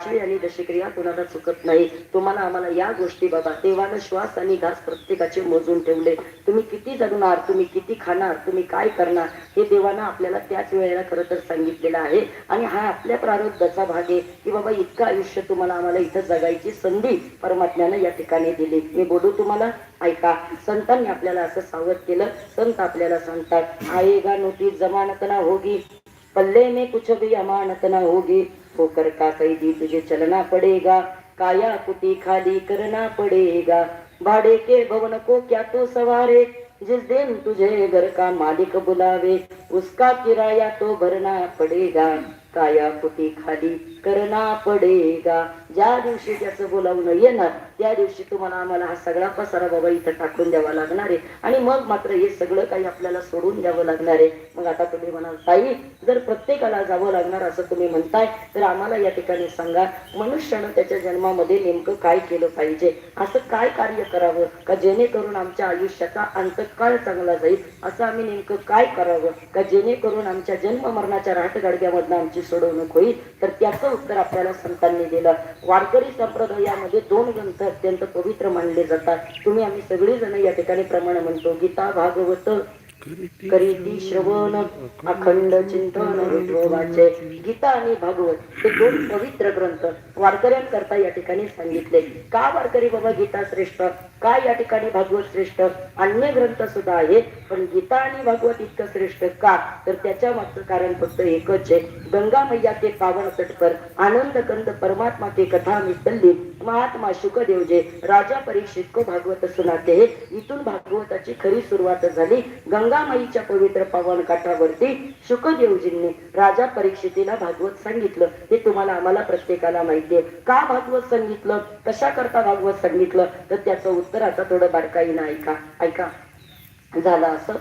आणि दशक्रिया कोणाला चुकत नाही. तुम्हाला आम्हाला या गोष्टी बाबा देवानं श्वास आणि घास प्रत्येकाचे मोजून ठेवले. तुम्ही किती जगणार तुम्ही किती खाणार तुम्ही काय करणार हे देवानं आपल्याला त्याच वेळेला खरं तर सांगितलेलं आहे. आणि हा आपल्या प्रारब्धाचा भाग आहे की बाबा इतकं आयुष्य तुम्हाला आम्हाला इथं जगायची संधी परमात्म्यानं या ठिकाणी दिली. मी बोलू तुम्हाला? ऐका. संतांनी आपल्याला असं सावध केलं. संत आपल्याला सांगतात आएगा नोटीस जमानत ना होगी पल्ले में कुछ भी अमानत ना होगी. होकर का कैदी तुझे चलना पड़ेगा। काया कुटी खाली करना पड़ेगा। भाड़े के भवन को क्या तो सवारे? जिस दिन तुझे घर का मालिक बुलावे, उसका किराया तो भरना पड़ेगा। काया कुटी खाली करना पडेगा। ज्या दिवशी त्याचं बोलावणं येणार त्या दिवशी तुम्हाला आम्हाला हा सगळा पसारा बाबा इथं टाकून द्यावा लागणार आहे. आणि मग मात्र हे सगळं काही आपल्याला सोडून द्यावं लागणार आहे. मग आता तुम्ही म्हणाल ताई जर प्रत्येकाला जावं लागणार असं तुम्ही म्हणताय तर आम्हाला या ठिकाणी सांगा मनुष्यानं त्याच्या जन्मामध्ये नेमकं काय केलं पाहिजे? असं काय कार्य करावं? का जेणेकरून आमच्या आयुष्याचा अंतकाळ चांगला जाईल? असं आम्ही नेमकं काय करावं? का जेणेकरून आमच्या जन्म मरणाच्या राहटगाडग्यामधनं आमची सोडवणूक होईल? तर त्याचं उत्तर आपल्याला संतांनी दिलं. वारकरी संप्रदायामध्ये दोन ग्रंथ अत्यंत पवित्र मानले जातात. तुम्ही आम्ही सगळी जण या ठिकाणी प्रमाण म्हणतो. गीता भागवत करीती श्रवण अखंड चिंतन विठोबाचे गीता आणि भागवत हे दोन पवित्र ग्रंथ वारकऱ्यांकरता या ठिकाणी सांगितले. का वारकरी बाबा गीता श्रेष्ठ? का या ठिकाणी भागवत श्रेष्ठ? अन्य ग्रंथ सुद्धा आहेत पण गीता आणि भागवत इतकं श्रेष्ठ का? तर त्याच्या मागचं कारण फक्त एकच आहे. गंगा मैया ते पावन तट आनंद कंद परमात्मा ते कथा मिसल्ली महात्मा शुकदेव जे राजा परीक्षित को भागवत सुनाते हे. इथून भागवताची खरी सुरुवात झाली. गंगामाईच्या पवित्र पावन काठावरती शुकदेवजींनी राजा परीक्षितीला भागवत सांगितलं. हे तुम्हाला आम्हाला प्रत्येकाला माहितीये का भागवत सांगितलं? कशा करता भागवत सांगितलं? तर त्याचं उत्तर आता थोडं बारकाईनं ऐका. ऐका. झालं असं.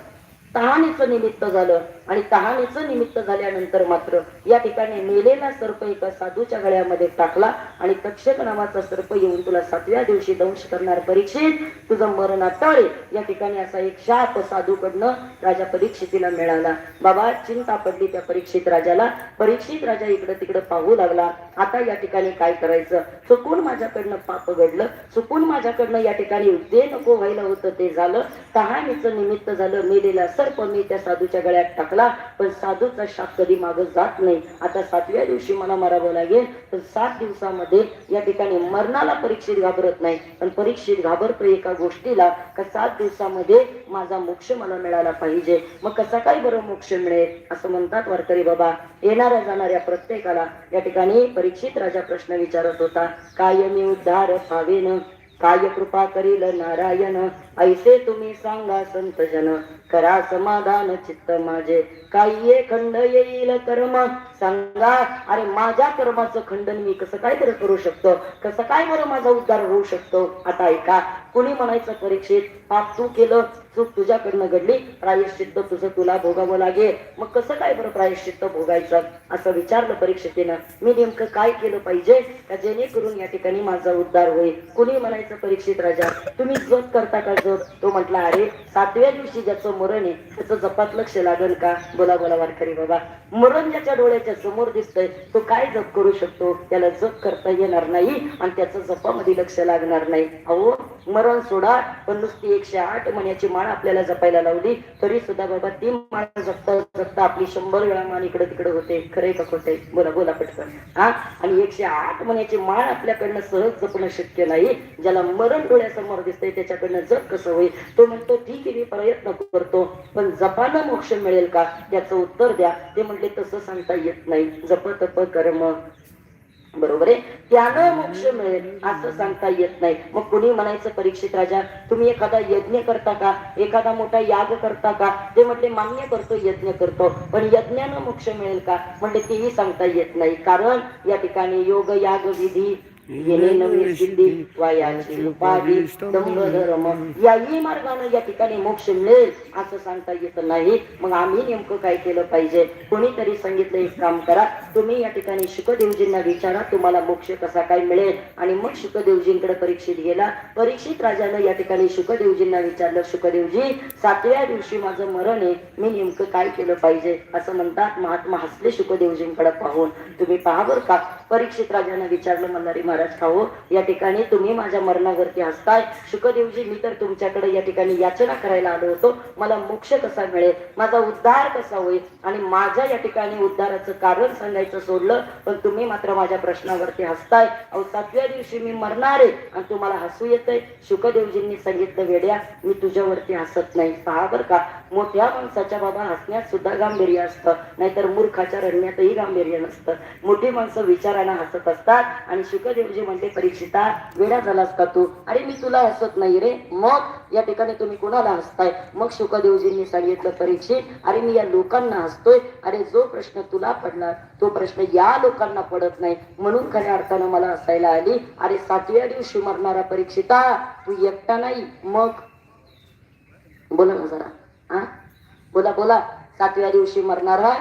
तहानीचं निमित्त झालं. आणि तहानीचं निमित्त झाल्यानंतर मात्र या ठिकाणी मेलेला सर्प एका साधूच्या गळ्यामध्ये टाकला आणि तक्षक नावाचा सर्प येऊन तुला सातव्या दिवशी दंश करणार परीक्षित तुझं मरण टळे या ठिकाणी असा एक शाप साधूकडनं राजा परीक्षितीला मिळाला. बाबा चिंता पडली त्या परीक्षित राजाला. परीक्षित राजा इकडं तिकडं पाहू लागला. आता या ठिकाणी काय करायचं? चुकून माझ्याकडनं पाप घडलं. चुकून माझ्याकडनं या ठिकाणी ते नको व्हायला होतं ते झालं. तहानीचं निमित्त झालं मेलेला सर्प मी त्या साधूच्या गळ्यात टाकला. पण साधूचा शाप कधी मागं जात नाही. आता सातव्या दिवशी मला मरावं लागेल तर सात दिवसामध्ये या ठिकाणी मरणाला परीक्षित घाबरत नाही. पण परीक्षित घाबरतो एका गोष्टीला का सात दिवसामध्ये माझा मोक्ष मला मिळाला पाहिजे. मग कसा काय बरं मोक्ष मिळेल? असं म्हणतात वारकरी बाबा. येणाऱ्या जाणाऱ्या प्रत्येकाला या ठिकाणी परीक्षित राजा प्रश्न विचारत होता. कायमी उद्धार फावेन काय कृपा करील नारायण? ऐसे तुम्ही सांगा संत जन. करा समाधान चित्त माझे. काही खंड येईल कर्म. सांगा अरे माझ्या कर्माचं खंडन मी कसं काय तरी करू शकतो? कसं काय बरं माझा उद्धार होऊ शकतो? आता ऐका कुणी म्हणायचं परीक्षित पाप तू केलं चूक तुझ्याकडनं घडली प्रायश्चित्त तुझं तुला भोगावं लागेल. मग कसं काय बरं प्रायश्चित्त भोगायचं? असं विचारलं परीक्षितेनं. मी नेमकं काय केलं पाहिजे का जेणेकरून या ठिकाणी माझा उद्धार होईल? कुणी म्हणायचं परीक्षित राजा तुम्ही जप करता का जप तो म्हटला अरे सातव्या दिवशी ज्याचं मरण आहे त्याचं जपात लक्ष लागेल का? बोला बोला वारकरी बाबा. मरण ज्याच्या डोळ्याच्या समोर दिसतोय तो काय जप करू शकतो? त्याला जप करता येणार नाही आणि त्याचं जपामध्ये लक्ष लागणार नाही. अहो मरण सोडा पण नुसती एकशे आठ महिन्याची माळ आपल्याला जपायला लावली तरी सुद्धा बाबा ती माळ जपता जपता आपली शंभर वेळा मान इकडे तिकडे होते. खरे का खोटे बोला बोला पटकन. हा? आणि एकशे आठ महिन्याची माळ आपल्याकडनं सहज जपणं शक्य नाही. ज्याला मरण डोळ्यासमोर दिसतंय त्याच्याकडनं जप कसं होईल? तो म्हणतो ठीक आहे मी प्रयत्न करतो पण जपानं मोक्ष मिळेल का? त्याचं उत्तर द्या. ते म्हटले तसं सांगता येत नाही जप तप कर्म. बरोबर आहे? त्यानं मोक्ष मिळेल असं सांगता येत नाही. मग कुणी म्हणायचं परीक्षित राजा तुम्ही एखादा यज्ञ करता का? एखादा मोठा याग करता का? ते म्हटले मान्य करतो यज्ञ करतो. पण यज्ञानं मोक्ष मिळेल का? म्हणजे तेही सांगता येत नाही. कारण या ठिकाणी योग याग विधी याही मार्गाने या ठिकाणी मोक्ष मिळेल असं सांगता येत नाही मग आम्ही नेमकं काय केलं पाहिजे कोणीतरी सांगितलं एक काम करा तुम्ही या ठिकाणी शुकदेवजींना विचारा तुम्हाला मोक्ष कसा काय मिळेल आणि मग शुकदेवजींकडे परीक्षित गेला परीक्षित राजानं या ठिकाणी शुकदेवजींना विचारलं शुकदेवजी सातव्या दिवशी माझं मरण आहे मी नेमकं काय केलं पाहिजे असं म्हणतात महात्मा हसले शुकदेवजींकडे पाहून तुम्ही पहा बरं का परीक्षित राजानं विचारलं म्हणणारी महाराज खाओ या ठिकाणी तुम्ही माझ्या मरणावरती हसताय. शुकदेवजी मी तर तुमच्याकडे या ठिकाणी याचना करायला आलो होतो. मला मोक्ष कसा मिळेल? माझा उद्धार कसा होईल? आणि माझ्या या ठिकाणी उद्धाराचं कारण सांगायचं सोडलं पण तुम्ही मात्र माझ्या प्रश्नावरती हसताय. अहो सातव्या दिवशी मी मरणार आहे आणि तुम्हाला हसू येतंय. शुकदेवजींनी सांगितलं वेड्या मी तुझ्यावरती हसत नाही. पहा बर का मोठ्या माणसाच्या बाबा हसण्यात सुद्धा गांभीर्य असतं. नाहीतर मूर्खाच्या रडण्यातही गांभीर्य नसतं. मोठी माणसं विचारानं हसत असतात आणि शुकदेव शुकदेवजी म्हणते परीक्षिता वेडा झालास का तू? अरे मी तुला हसत नाही रे. मग या ठिकाणी तुम्ही कुणाला हसताय? मग शुकदेवजींनी सांगितलं परीक्षित अरे मी या लोकांना हसतोय. अरे जो प्रश्न तुला पडला तो प्रश्न या लोकांना पडत नाही. म्हणून खऱ्या अर्थानं मला हसायला आली. अरे सातव्या दिवशी मरणारा परीक्षिता तू एकटा नाही. मग बोला ना जरा. हा बोला बोला. सातव्या दिवशी मरणारा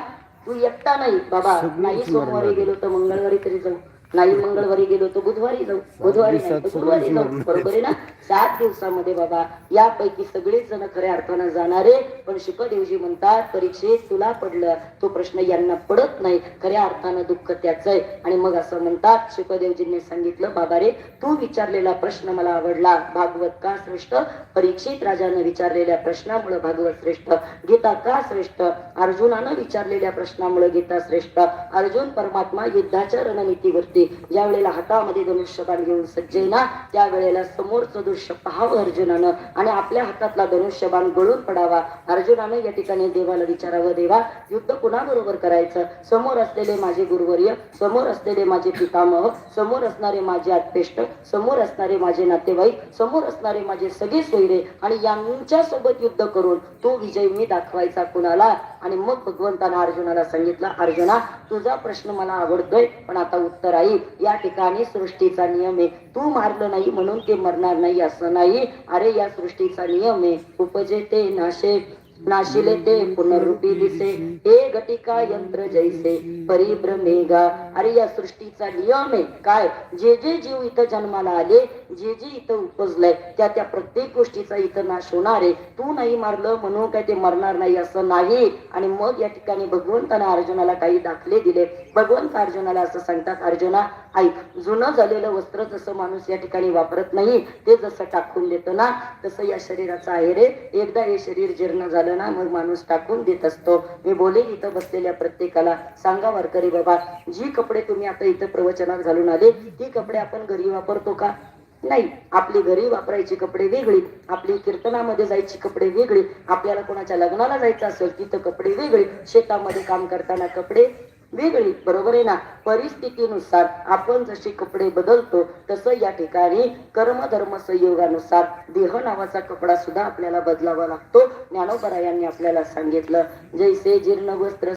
तू एकटा नाही. बाबा नाही सोमवारी. गेलो तर मंगळवारी तरी जाऊ. नाही मंगळवारी गेलो तर बुधवारी जाऊ. बुधवारी नाही तर गुरुवारी जाऊ. बरोबर आहे ना? सात दिवसामध्ये बाबा यापैकी सगळेच जण खऱ्या अर्थानं जाणारे पण शुकदेवजी म्हणतात परीक्षेत तुला पडलं तो प्रश्न यांना पडत नाही. खऱ्या अर्थानं दुःख त्याच आहे आणि मग असं म्हणतात शुकदेवजींनी सांगितलं बाबा रे तू विचारलेला प्रश्न मला आवडला. भागवत का श्रेष्ठ? परीक्षित राजानं विचारलेल्या प्रश्नामुळे भागवत श्रेष्ठ. गीता का श्रेष्ठ? अर्जुनानं विचारलेल्या प्रश्नामुळे गीता श्रेष्ठ. अर्जुन परमात्मा युद्धाच्या रणनीतीवरती ज्या वेळेला हातामध्ये धनुष्यबाण घेऊन सज्जय ना त्यावेळेला समोरचं दृश्य पाहावं अर्जुनानं. आणि आपल्या हातातला धनुष्यबाण गळून पडावा. अर्जुनानं या ठिकाणी देवाला विचारावं देवा युद्ध कुणाबरोबर करायचं? समोर असलेले माझे गुरुवर्य समोर असलेले माझे पितामह समोर असणारे माझे आत्पेष्ट समोर असणारे माझे नातेवाईक समोर असणारे माझे सगळे सोयरे आणि यांच्या सोबत युद्ध करून तो विजय मी दाखवायचा कुणाला? आणि मग भगवंतानं अर्जुनाला सांगितलं अर्जुना तुझा प्रश्न मला आवडतोय पण आता उत्तर आहे. या ठिकाणी सृष्टीचा नियम आहे. तू मारलं नाही म्हणून ते मरणार नाही असं नाही. अरे या सृष्टीचा नियम आहे. उपजेते नाशे नाशिले ते पुनरुपी दिसे. हे घटिका यंत्र जैसे परिभ्रमेगा अरे या सृष्टीचा नियम आहे. काय? जे जे जीव इथं जन्माला आले जे जे इथं उपजलंय त्या त्या प्रत्येक गोष्टीचा इथं नाश होणार आहे. तू नाही मारलं म्हणून काय ते मरणार नाही असं नाही. आणि मग या ठिकाणी भगवंतानं अर्जुनाला काही दाखले दिले. भगवंत अर्जुनाला असं सांगतात अर्जुना ऐक जुनं झालेलं वस्त्र जसं माणूस या ठिकाणी वापरत नाही ते जसं टाकून देतो ना तसं या शरीराचं आहे रे. एकदा हे शरीर जीर्ण झालं ना मग माणूस टाकून देत असतो. मी बोलेल इथं बसलेल्या प्रत्येकाला सांगा वारकरी बाबा जी कपडे तुम्ही आता इथं प्रवचनात घालून आले ती कपडे आपण घरी वापरतो का? नाही आपली घरी वापरायची कपडे वेगळी आपली कीर्तनामध्ये जायची कपडे वेगळी आपल्याला कोणाच्या लग्नाला जायचं असेल तिथं कपडे वेगळे शेतामध्ये काम करताना कपडे वेगळी बरोबर आहे ना? परिस्थितीनुसार आपण जसे कपडे बदलतो तसं या ठिकाणी कर्म धर्म संयोगानुसार देह नावाचा कपडा सुद्धा आपल्याला बदलावा लागतो. ज्ञानोबरा यांनी आपल्याला सांगितलं जैसे जीर्ण वस्त्र